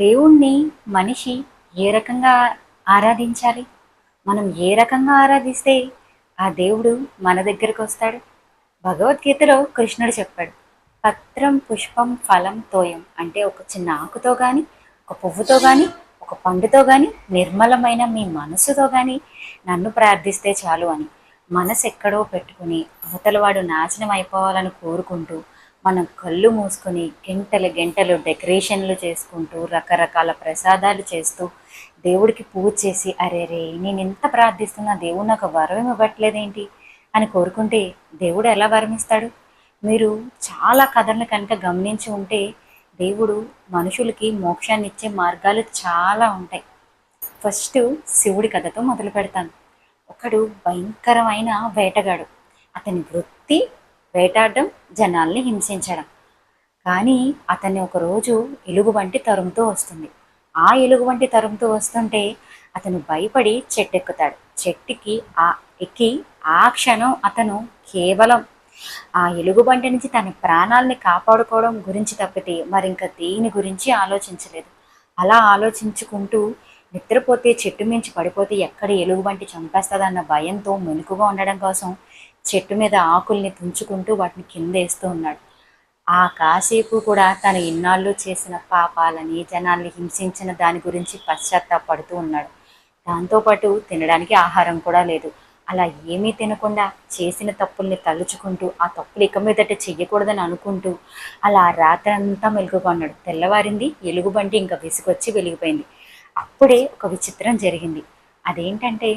దేవుణ్ణి మనిషి ఏ రకంగా ఆరాధించాలి? మనం ఏ రకంగా ఆరాధిస్తే ఆ దేవుడు మన దగ్గరకు వస్తాడు? భగవద్గీతలో కృష్ణుడు చెప్పాడు పత్రం పుష్పం ఫలం తోయం అంటే ఒక చిన్న ఆకుతో కానీ ఒక పువ్వుతో కానీ ఒక పండుతో కానీ నిర్మలమైన మీ మనసుతో కానీ నన్ను ప్రార్థిస్తే చాలు అని మనసు ఎక్కడో పెట్టుకుని అవతలవాడు నాశనం అయిపోవాలని కోరుకుంటూ మనం కళ్ళు మూసుకొని గంటలు గంటలు డెకరేషన్లు చేసుకుంటూ రకరకాల ప్రసాదాలు చేస్తూ దేవుడికి పూజ చేసి అరే రే నేను ఎంత ప్రార్థిస్తున్నా దేవుడు నాకు వరం ఇవ్వట్లేదేంటి? అని కోరుకుంటే దేవుడు ఎలా వరమిస్తాడు? మీరు చాలా కథలను కనుక గమనించి ఉంటే దేవుడు మనుషులకి మోక్షాన్ని ఇచ్చే మార్గాలు చాలా ఉంటాయి. ఫస్ట్ శివుడి కథతో మొదలు పెడతాను. ఒకడు భయంకరమైన వేటగాడు. అతని వృత్తి వేటాడడం జనాల్ని హింసించడం. కానీ అతన్ని ఒకరోజు ఎలుగుబంటి తరుముతూ వస్తుంది. ఆ ఎలుగుబంటి తరుముతూ వస్తుంటే అతను భయపడి చెట్టెక్కుతాడు. చెట్టుకి ఆ ఎక్కి ఆ క్షణం అతను కేవలం ఆ ఎలుగుబంటి నుంచి తన ప్రాణాలని కాపాడుకోవడం గురించి తప్పితే మరి ఇంకా దేని గురించి ఆలోచించలేదు. అలా ఆలోచించుకుంటూ నిద్రపోతే చెట్టు మించి పడిపోతే ఎక్కడ ఎలుగుబంటి చంపేస్తుందన్న భయంతో మెలుకుగా ఉండడం కోసం చెట్టు మీద ఆకుల్ని తుంచుకుంటూ వాటిని కింద వేస్తూ ఉన్నాడు. ఆ కాసేపు కూడా తన ఇన్నాళ్ళు చేసిన పాపాలని జనాల్ని హింసించిన దాని గురించి పశ్చాత్తాపడుతూ ఉన్నాడు. దాంతోపాటు తినడానికి ఆహారం కూడా లేదు. అలా ఏమీ తినకుండా చేసిన తప్పుల్ని తలుచుకుంటూ ఆ తప్పులు ఇక మీదట చెయ్యకూడదని అనుకుంటూ అలా రాత్రంతా మెలుగుకొన్నాడు తెల్లవారింది ఎలుగుబంటి ఇంకా విసుగొచ్చి వెలిగిపోయింది. అప్పుడే ఒక విచిత్రం జరిగింది. అదేంటంటే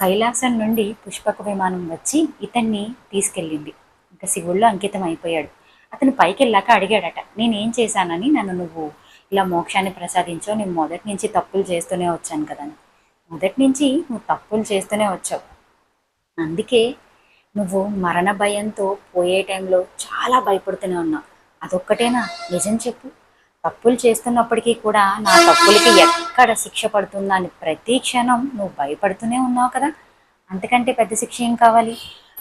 కైలాసం నుండి పుష్పక విమానం వచ్చి ఇతన్ని తీసుకెళ్ళింది. ఇంకా శివుల్లో అంకితం అయిపోయాడు. అతను పైకి వెళ్ళాక అడిగాడట నేనేం చేశానని? నన్ను నువ్వు ఇలా మోక్షాన్ని ప్రసాదించో నేను మొదటి నుంచి తప్పులు చేస్తూనే వచ్చాను కదా అని. మొదటి నుంచి నువ్వు తప్పులు చేస్తూనే వచ్చావు. అందుకే నువ్వు మరణ భయంతో పోయే టైంలో చాలా భయపడుతూనే ఉన్నావు. అదొక్కటేనా? నిజం చెప్పు. తప్పులు చేస్తున్నప్పటికీ కూడా నా తప్పులకి ఎక్కడ శిక్ష పడుతుందా అని ప్రతి క్షణం నువ్వు భయపడుతూనే ఉన్నావు కదా. అంతకంటే పెద్ద శిక్ష ఏం కావాలి?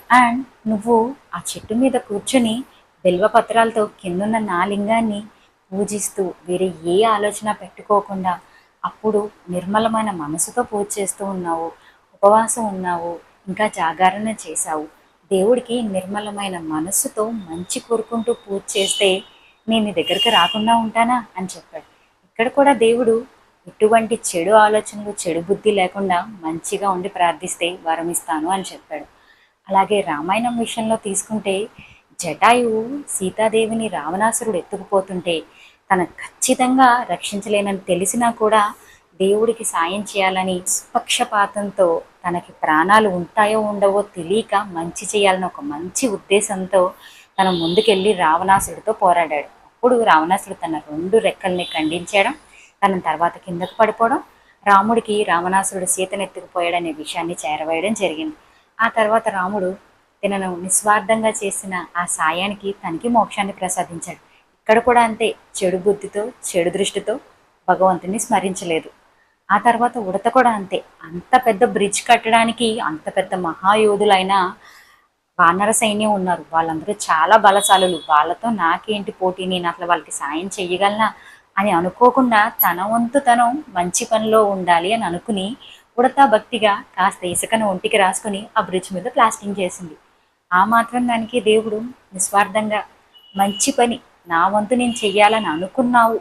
అండ్ నువ్వు ఆ చెట్టు మీద కూర్చుని బిల్వపత్రాలతో కిందున్న నా లింగాన్ని పూజిస్తూ వేరే ఏ ఆలోచన పెట్టుకోకుండా అప్పుడు నిర్మలమైన మనసుతో పూజ చేస్తూ ఉన్నావు ఉపవాసం ఉన్నావు ఇంకా జాగరణ చేశావు. దేవుడికి నిర్మలమైన మనస్సుతో మంచి కోరుకుంటూ పూజ చేస్తే నేను నీ దగ్గరికి రాకుండా ఉంటానా? అని చెప్పాడు. ఇక్కడ కూడా దేవుడు ఎటువంటి చెడు ఆలోచనలు చెడు బుద్ధి లేకుండా మంచిగా ఉండి ప్రార్థిస్తే వరమిస్తాను అని చెప్పాడు. అలాగే రామాయణం విషయంలో తీసుకుంటే జటాయువు సీతాదేవిని రావణాసురుడు ఎత్తుకుపోతుంటే తన ఖచ్చితంగా రక్షించలేనని తెలిసినా కూడా దేవుడికి సాయం చేయాలని పక్షపాతంతో తనకి ప్రాణాలు ఉంటాయో ఉండవో తెలియక మంచి చేయాలని ఒక మంచి ఉద్దేశంతో తన ముందుకెళ్ళి రావణాసుడితో పోరాడాడు. అప్పుడు రావణాసుడు తన రెండు రెక్కల్ని ఖండించడం తన తర్వాత కిందకు పడిపోవడం రాముడికి రావణాసురుడు సీతనెత్తుకుపోయాడనే విషయాన్ని చేరవేయడం జరిగింది. ఆ తర్వాత రాముడు తనను నిస్వార్థంగా చేసిన ఆ సాయానికి తనకి మోక్షాన్ని ప్రసాదించాడు. ఇక్కడ కూడా అంతే చెడు బుద్ధితో చెడు దృష్టితో భగవంతుని స్మరించలేదు. ఆ తర్వాత ఉడత కూడా అంతే. అంత పెద్ద బ్రిడ్జ్ కట్టడానికి అంత పెద్ద మహాయోధులైన వానర సైన్యం ఉన్నారు. వాళ్ళందరూ చాలా బలశాలులు. వాళ్ళతో నాకేంటి పోటీ? నేను అట్లా వాళ్ళకి సాయం చెయ్యగలనా? అని అనుకోకుండా తన వంతు తను మంచి పనిలో ఉండాలి అని అనుకుని ఉడతా భక్తిగా కాస్త ఇసుకను ఒంటికి రాసుకుని ఆ బ్రిడ్జ్ మీద ప్లాస్టింగ్ చేసింది. ఆ మాత్రం దానికి దేవుడు నిస్వార్థంగా మంచి పని నా వంతు నేను చెయ్యాలని అనుకున్నావు.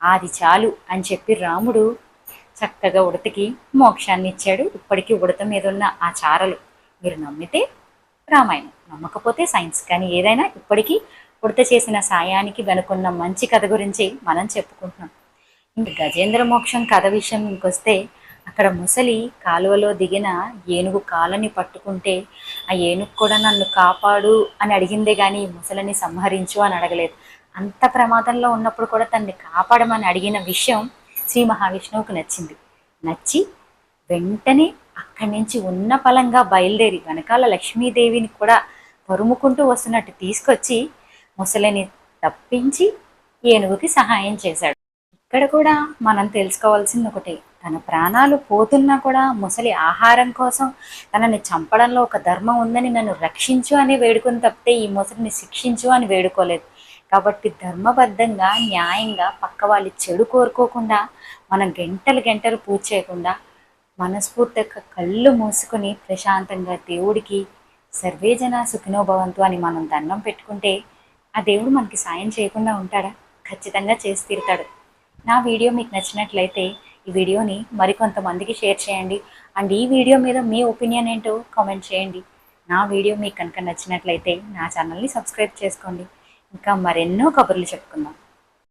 అది చాలు అని చెప్పి రాముడు చక్కగా ఉడతకి మోక్షాన్ని ఇచ్చాడు ఇప్పటికీ ఉడత మీద ఉన్న ఆ చారలు మీరు నమ్మితే రామాయణం. నమ్మకపోతే సైన్స్. కానీ ఏదైనా ఇప్పటికీ ఉడత చేసిన సాయానికి వెనుకున్న మంచి కథ గురించి మనం చెప్పుకుంటున్నాం. ఇంక గజేంద్ర మోక్షం కథ విషయం ఇంకొస్తే అక్కడ ముసలి కాలువలో దిగిన ఏనుగు కాలని పట్టుకుంటే ఆ ఏనుగు కూడా నన్ను కాపాడు అని అడిగిందే కానీ ముసలిని సంహరించు అని అడగలేదు. అంత ప్రమాదంలో ఉన్నప్పుడు కూడా తన్ని కాపాడమని అడిగిన విషయం శ్రీ మహావిష్ణువుకు నచ్చింది. నచ్చి వెంటనే అక్కడి నుంచి ఉన్న పలంగా బయలుదేరి వెనకాల లక్ష్మీదేవిని కూడా పరుముకుంటూ వస్తున్నట్టు తీసుకొచ్చి ముసలిని తప్పించి ఏనుగుకి సహాయం చేశాడు. ఇక్కడ కూడా మనం తెలుసుకోవాల్సింది ఒకటే తన ప్రాణాలు పోతున్నా కూడా ముసలి ఆహారం కోసం తనని చంపడంలో ఒక ధర్మం ఉందని నన్ను రక్షించు అని వేడుకొని తప్పితే ఈ ముసలిని శిక్షించు అని వేడుకోలేదు. కాబట్టి ధర్మబద్ధంగా న్యాయంగా పక్క వాళ్ళు చెడు కోరుకోకుండా మనం గంటలు గంటలు పూజ చేయకుండా మనస్ఫూర్తిగా కళ్ళు మూసుకొని ప్రశాంతంగా దేవుడికి సర్వేజన సుఖినోభవంతు అని మనం దండం పెట్టుకుంటే ఆ దేవుడు మనకి సాయం చేయకుండా ఉంటాడా? ఖచ్చితంగా చేసి తీరుతాడు. నా వీడియో మీకు నచ్చినట్లయితే ఈ వీడియోని మరికొంతమందికి షేర్ చేయండి. అండ్ ఈ వీడియో మీద మీ ఒపీనియన్ ఏంటో కామెంట్ చేయండి. నా వీడియో మీకు కనుక నచ్చినట్లయితే నా ఛానల్ని సబ్స్క్రైబ్ చేసుకోండి. ఇంకా మరెన్నో కబుర్లు చెప్పుకుందాం.